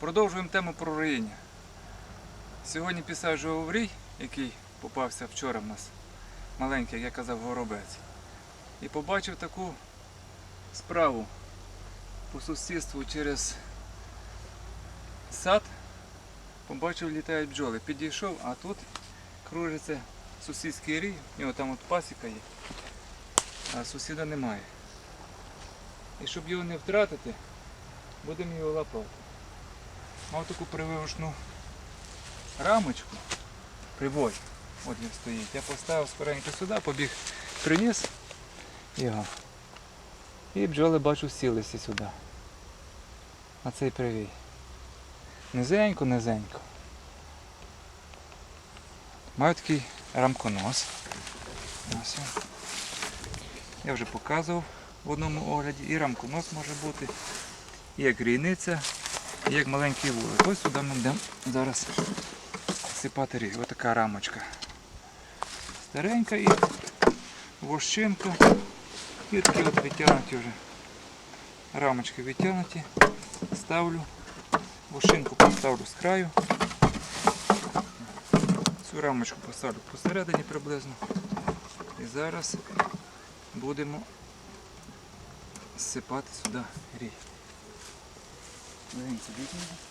Продовжуємо тему про роїння. Сьогодні підсаджував врій, який попався вчора в нас, маленький, як я казав, горобець. І побачив таку справу по сусідству через сад. Побачив, літають бджоли. Підійшов, а тут кружиться сусідський рій, у нього там от пасіка є, а сусіда немає. І щоб його не втратити, будемо його лапати. Мав таку прививочну рамочку, прибой, от він стоїть. Я поставив скоренько сюди, побіг, приніс його. І бджоли бачу сілися сюди. На цей привій. Низенько, низенько. Маю такий рамконос. Ось. Я вже показував в одному огляді. І рамконос може бути, і як рійниця, як маленький вулик. Ось сюди ми будемо зараз сипати ріг. Ось така рамочка. Старенька і вощинка. І такі от відтягнуті вже. Рамочки відтягнуті. Ставлю. Вощинку поставлю з краю. Цю рамочку поставлю посередині приблизно. І зараз будемо зсипати сюди рій. Anything to do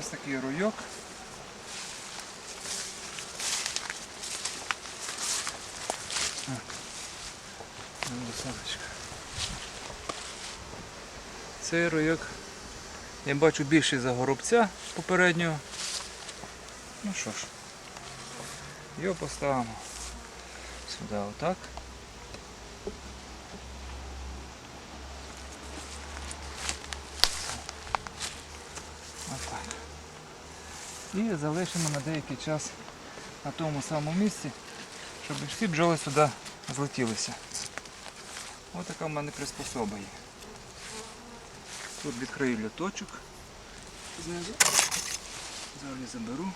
Ось такий руйок. Ну. Цей руйок я бачу більший за горобця попереднього. Ну що ж, його поставимо сюди. Отак. І залишимо на деякий час на тому самому місці, щоб всі бджоли сюди злетілися. Ось така в мене приспособа є. Тут відкрию люточок знизу. Зараз заберу.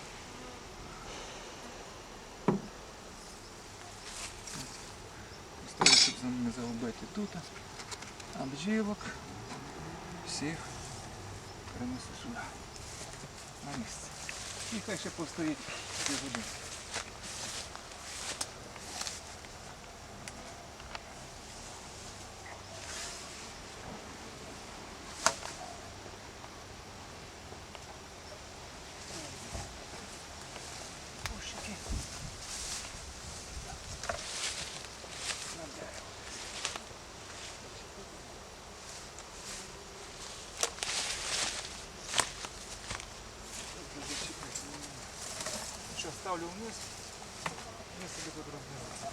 Поставлю, щоб не загубити тут. А бджілок всіх перенесу сюди. На місце. І хай ще постоїть години. Ставлю вниз, ми собі тут розбираємо.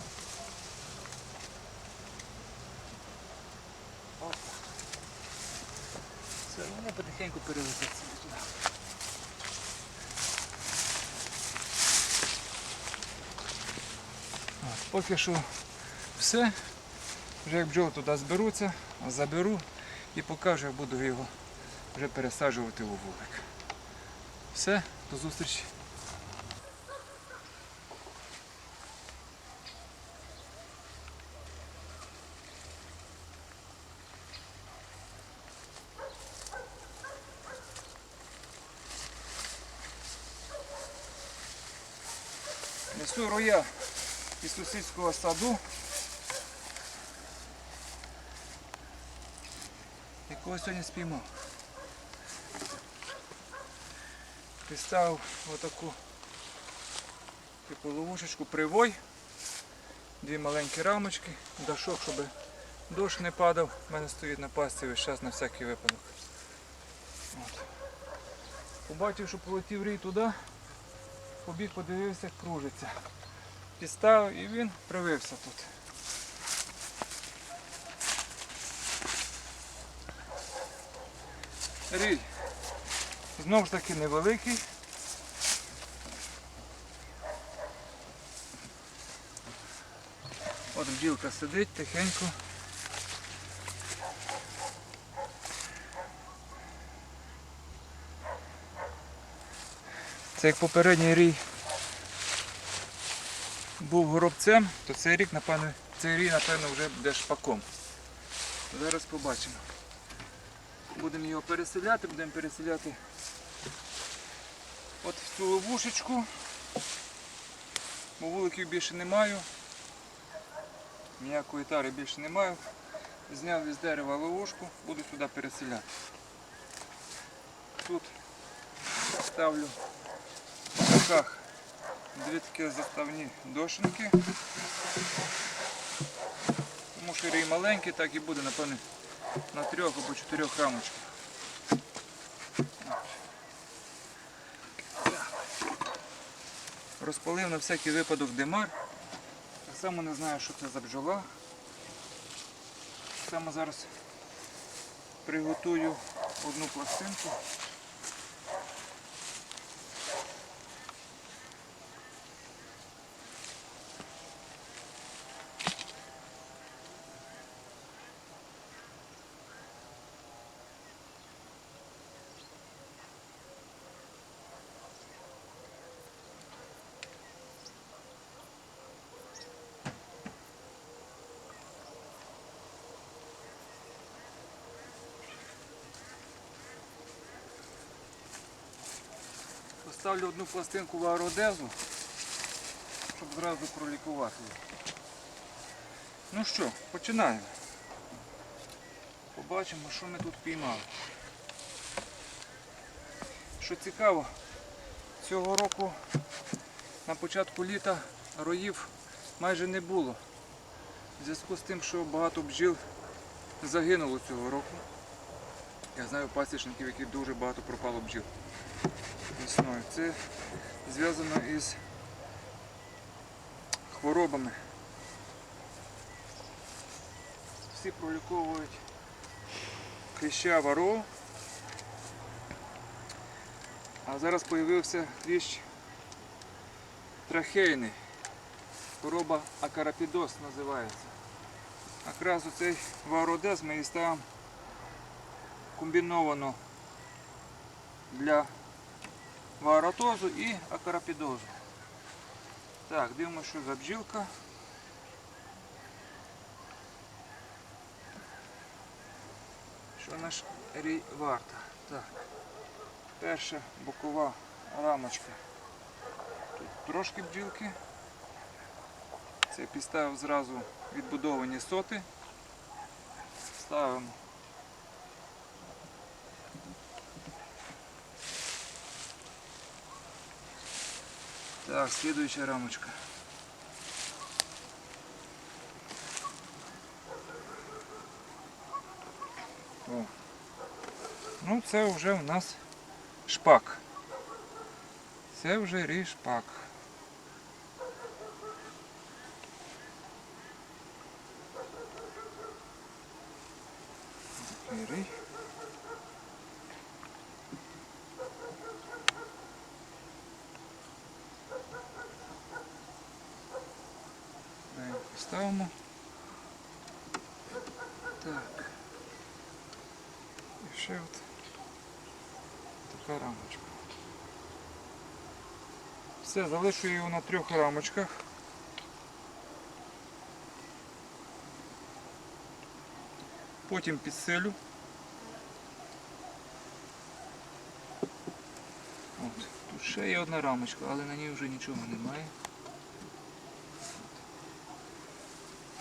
Опа. Все, вони потихеньку перелетять собі Поки що все. Вже як бджоли туди зберуться, заберу і покажу, як буду його вже пересаджувати у вулик. Все, до зустрічі. Несу роя із сусідського саду, якого сьогодні спіймав. Підставив отаку таку ловушечку привой, дві маленькі рамочки, дашок, щоб дощ не падав. У мене стоїть на пасті весь час на всякий випадок. От. Побачив, що полетів рій туди, побіг, подивився, кружиться. Підставив і він привився тут. Рій. Знову ж таки невеликий. От бджілка сидить тихенько. Це як попередній рій був горобцем, то цей рік, напевно, цей рій, напевно, вже буде шпаком. Зараз побачимо. Будемо його переселяти, будемо переселяти от в цю ловушечку. Бо вуликів більше не маю. Ніякої тари більше не маю. Зняв із дерева ловушку, буду сюди переселяти. Тут ставлю руках дві такі заставні дошинки. Тому що рій маленький, так і буде, напевне, на трьох або чотирьох рамочках. Розпалив на всякий випадок димар. Так само не знаю, що це за бджола. Саме зараз приготую одну пластинку. Поставлю одну пластинку в аеродезу, щоб зразу пролікувати її. Ну що, починаємо. Побачимо, що ми тут піймали. Що цікаво, цього року на початку літа роїв майже не було. В зв'язку з тим, що багато бджіл загинуло цього року. Я знаю пасічників, яких дуже багато пропало бджіл весною. Це зв'язано із хворобами. Всі проліковують кліща варо. А зараз з'явився кліщ трахейний. Хвороба акарапідоз називається. Якраз оцей вародез ми і ставимо комбіновано для варатозу і акарапідозу. Так, дивимося, що за бджілка. Що наш рій варта? Так. Перша бокова рамочка. Тут трошки бджілки. Це підставив зразу відбудовані соти. Ставимо Так, следующая рамочка. О. Ну це вже у нас шпак. Це вже рій шпак. Такий рій. Даємо поставимо. Так. І ще от така рамочка. Все, залишу його на трьох рамочках. Потім підсилю. От, тут ще є одна рамочка, але на ній вже нічого немає.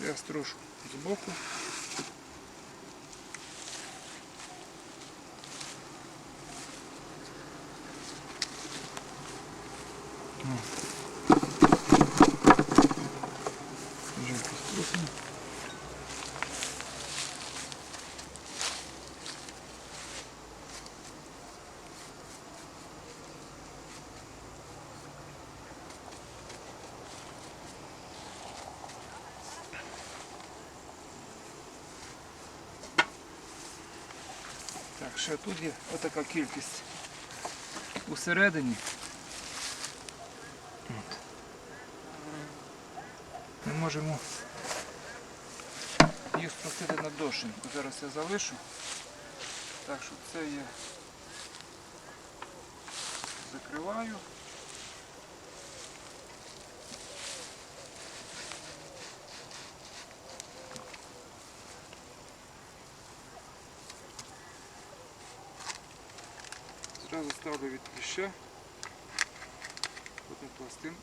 Я строшу збоку. Вже Ще тут є отака кількість усередині. Ми можемо їх спустити на дошеньку. Зараз я залишу. Так що це я закриваю. Зразу ставлю від кліща. Потім пластинку.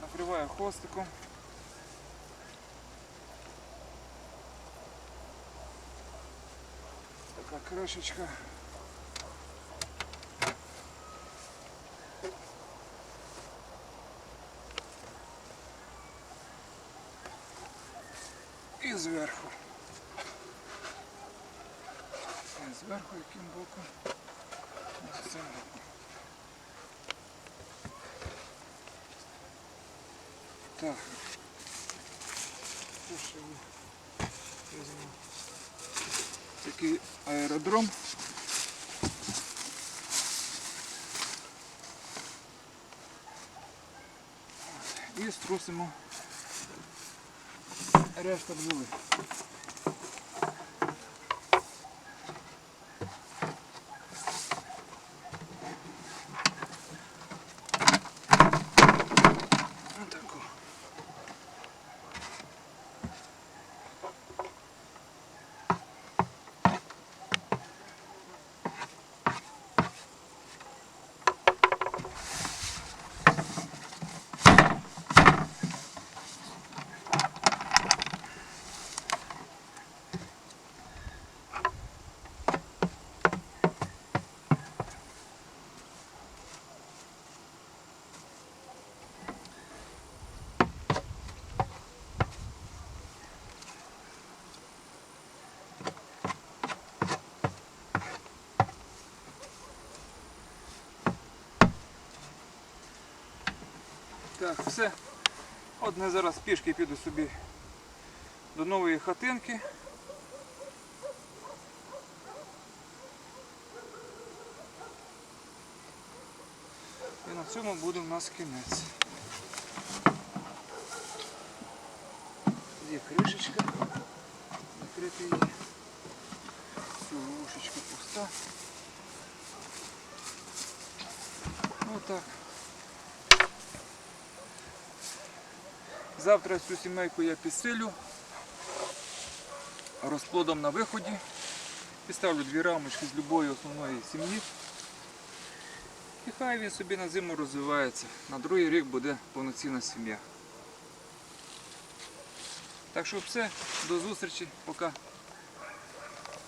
Накриваю хвостиком. Така кришечка. І зверху. І зверху яким боком. Ось цим боком. Так. Що ще є? Візьму. Такий аеродром. І струсимо решта бджоли. Так, все. Ми зараз пішки піду собі до нової хатинки. І на цьому буде в нас кінець. Є кришечка, закрити її. Сушечка пуста. Отак. Завтра цю сімейку я підсилю розплодом на виході. Підставлю дві рамочки з любої основної сім'ї. І хай він собі на зиму розвивається. На другий рік буде повноцінна сім'я. Так що все, до зустрічі, пока.